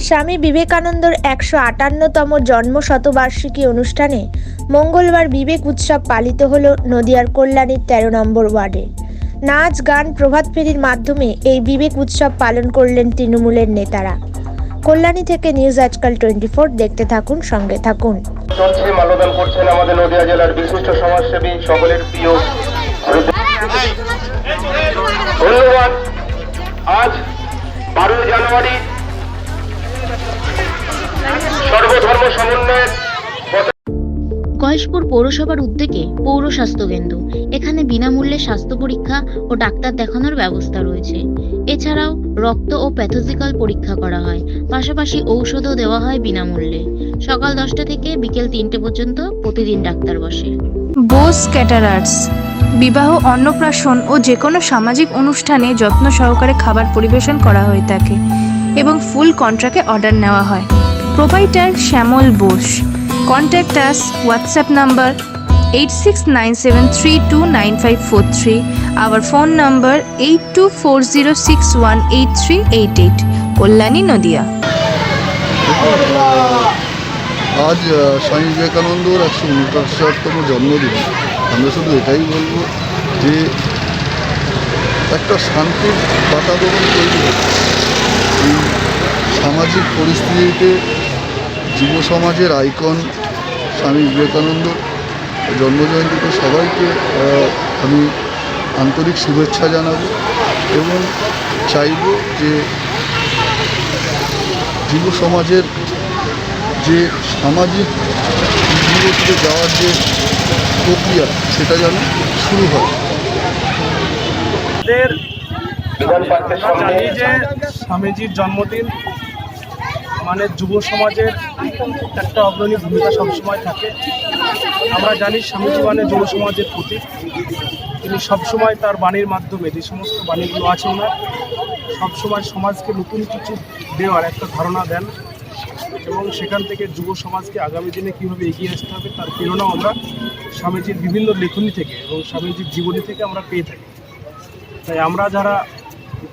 স্বামী বিবেকানন্দর একশো আটান্নতম জন্ম শতবার্ষিকী অনুষ্ঠানে মঙ্গলবার বিবেক উৎসব পালিত হল নদিয়ার কল্যাণীর তেরো নম্বর ওয়ার্ডে। নাচ, গান, প্রভাত ফেরির মাধ্যমে এই বিবেক উৎসব পালন করলেন তৃণমূলের নেতারা। কল্যাণী থেকে নিউজ আজকাল টোয়েন্টি ফোর, দেখতে থাকুন, সঙ্গে থাকুন। চলছে মাল্যদান করছেন আমাদের নদিয়া জেলার বিশিষ্ট সমাজসেবী সকলের প্রিয় ধন্যবাদ। আজ বারোই জানুয়ারি পথে পৌরসভার উদ্যোগে পৌর স্বাস্থ্য কেন্দ্র এখানে বিনামূল্যে স্বাস্থ্য পরীক্ষা ও ডাক্তার দেখানোর ব্যবস্থা রয়েছে। এছাড়াও রক্ত ও প্যাথোজিক্যাল পরীক্ষা করা হয়। পাশাপাশি ঔষধও দেওয়া হয় বিনামূল্যে। সকাল দশটা থেকে বিকেল তিনটে পর্যন্ত প্রতিদিন ডাক্তার বসে। বোস ক্যাটারার্স। বিবাহ, অন্নপ্রাশন ও যে কোনো সামাজিক অনুষ্ঠানে যত্ন সহকারে খাবার পরিবেশন করা হয়ে থাকে এবং ফুল কন্ট্রাক্টে অর্ডার নেওয়া হয়। Provider Shyamal Bose. Contact us WhatsApp number eight six nine seven three two nine five four three our phone number eight two four zero six one eight three eight eight Kalyani Nadia. আজ স্বামী বিবেকানন্দর একশো উনপঞ্চাশতম জন্মদিন। আমরা শুধু এটাই বলব যে একটা শান্তির বাতাবরণ তৈরি সামাজিক পরিস্থিতিতে যুব সমাজের আইকন স্বামী বিবেকানন্দ জন্মজয়ন্তীতে সবাইকে আমি আন্তরিক শুভেচ্ছা জানাব এবং চাইব যে যুব সমাজের যে সামাজিক জীবনে যাওয়ার যে প্রক্রিয়া সেটা যেন শুরু হয়। জানি যে স্বামীজির জন্মদিন মানে যুব সমাজের একটা অগ্রণী ভূমিকা সবসময় থাকে। আমরা জানি স্বামীজি মানে যুব সমাজের প্রতীক তিনি সবসময় তার বাণীর মাধ্যমে যে সমস্ত বাণীগুলো আছে ওনার, সবসময় সমাজকে নতুন কিছু দেওয়ার একটা ধারণা দেন এবং সেখান থেকে যুব সমাজকে আগামী দিনে কীভাবে এগিয়ে আসতে হবে তার প্রেরণা আমরা স্বামীজির বিভিন্ন লেখনী থেকে এবং স্বামীজির জীবনী থেকে আমরা পেয়ে থাকি। তাই আমরা যারা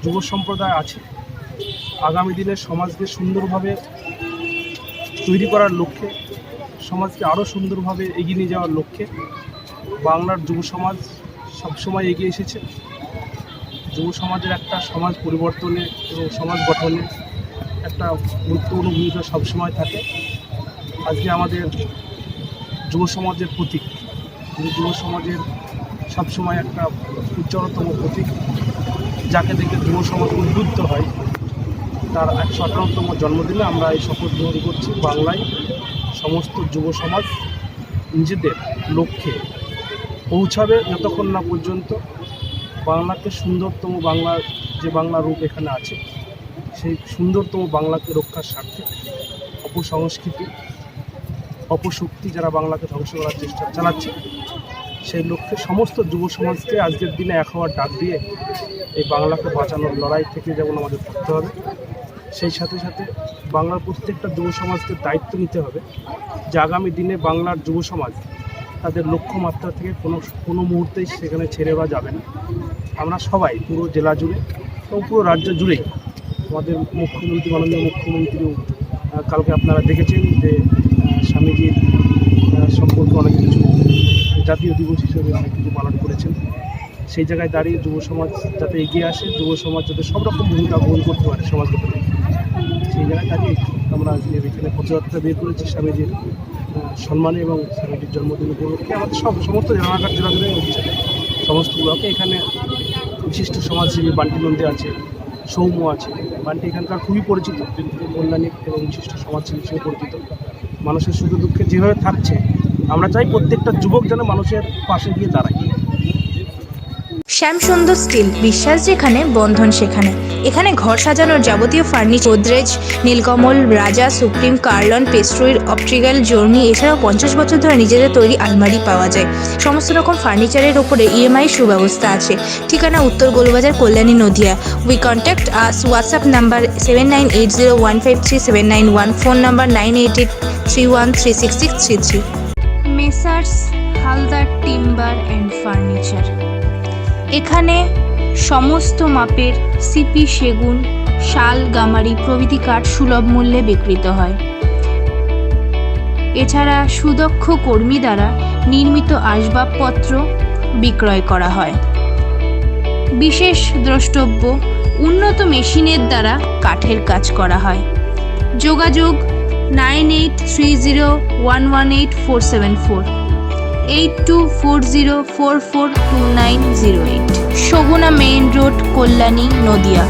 যুব সম্প্রদায় আছি আগামী দিনে সমাজকে সুন্দরভাবে তৈরি করার লক্ষ্যে, সমাজকে আরও সুন্দরভাবে এগিয়ে নিয়ে যাওয়ার লক্ষ্যে বাংলার যুব সমাজ সবসময় এগিয়ে এসেছে। যুব সমাজের একটা সমাজ পরিবর্তনে এবং সমাজ গঠনে একটা গুরুত্বপূর্ণ ভূমিকা সবসময় থাকে। আজকে আমাদের যুব সমাজের প্রতীক। যুব সমাজের সবসময় একটা উজ্জ্বলতম প্রতীক, যাকে দেখে যুব সমাজ উদ্বুদ্ধ হয়। তার একশো আঠারোতম জন্মদিনে আমরা এই শপথ গ্রহণ করছি বাংলায় সমস্ত যুব সমাজ নিজেদের লক্ষ্যে পৌঁছাবে যতক্ষণ না পর্যন্ত বাংলাকে সুন্দরতম বাংলার যে বাংলা রূপ এখানে আছে, সেই সুন্দরতম বাংলাকে রক্ষার স্বার্থে অপসংস্কৃতি, অপশক্তি যারা বাংলাকে ধ্বংস করার চেষ্টা চালাচ্ছে, সেই লক্ষ্যে সমস্ত যুব সমাজকে আজকের দিনে এক হওয়ার ডাক দিয়ে এই বাংলাকে বাঁচানোর লড়াই থেকে যেমন আমাদের করতে হবে সেই সাথে সাথে বাংলার প্রত্যেকটা যুব সমাজকে দায়িত্ব নিতে হবে যে আগামী দিনে বাংলার যুব সমাজ তাদের লক্ষ্যমাত্রা থেকে কোনো কোনো মুহূর্তেই সেখানে ছেড়ে বা যাবে না। আমরা সবাই পুরো জেলা জুড়ে এবং পুরো রাজ্য জুড়েই আমাদের মুখ্যমন্ত্রী, মাননীয় মুখ্যমন্ত্রীও কালকে আপনারা দেখেছেন যে স্বামীজির সম্পর্কে অনেক কিছু জাতীয় দিবস হিসেবে অনেক কিছু পালন করেছেন। সেই জায়গায় দাঁড়িয়ে যুব সমাজ যাতে এগিয়ে আসে, যুব সমাজ যাতে সব রকম ভূমিকা গ্রহণ করতে পারে সমাজ গঠনে সেই জায়গায় দাঁড়িয়ে আমরা আজকে এখানে পথযাত্রা বের করেছি স্বামীজির সম্মানে এবং স্বামীজির জন্মদিন উপলক্ষে। আমাদের সব, সমস্ত রানাঘাট জেলা জুড়ে হচ্ছে সমস্ত ব্লকে এখানে বিশিষ্ট সমাজসেবী বান্টি নন্দী আছে, সৌম্য আছে। বান্টি এখানকার খুবই পরিচিত কল্যাণী এবং বিশিষ্ট সমাজসেবী হিসেবে পরিচিত। মানুষের সুখ দুঃখে যেভাবে থাকছে, আমরা চাই প্রত্যেকটা যুবক যেন মানুষের পাশে গিয়ে দাঁড়ায়। শ্যামসুন্দর স্টিল, বিশ্বাস যেখানে, বন্ধন সেখানে। এখানে ঘর সাজানোর যাবতীয় furniture, Godrej, Nilkamal, Raja, Supreme, Curlon পেস্ট্রুইর অপট্রিক্যাল জর্নি, এছাড়াও পঞ্চাশ বছর ধরে নিজেদের তৈরি আলমারি পাওয়া যায়। সমস্ত রকম ফার্নিচারের ওপরে ইএমআই সুব্যবস্থা আছে। ঠিকানা উত্তর Golbazar, Kalyani, Nadia. We contact us WhatsApp number seven nine eight zero one five three seven nine one phone number nine eight eight three one three six six three three messrs Haldar timber and furniture এখানে সমস্ত মাপের CP সেগুন, শাল, গামারি প্রভৃতি কাঠ সুলভ মূল্যে বিক্রিত হয়। এছাড়া সুদক্ষ কর্মী দ্বারা নির্মিত আসবাবপত্র বিক্রয় করা হয়। বিশেষ দ্রষ্টব্য, উন্নত মেশিনের দ্বারা কাঠের কাজ করা হয়। যোগাযোগ nine eight three zero one one eight four seven four. Eight two four zero four four two nine zero eight Saguna main road Kalyani Nadia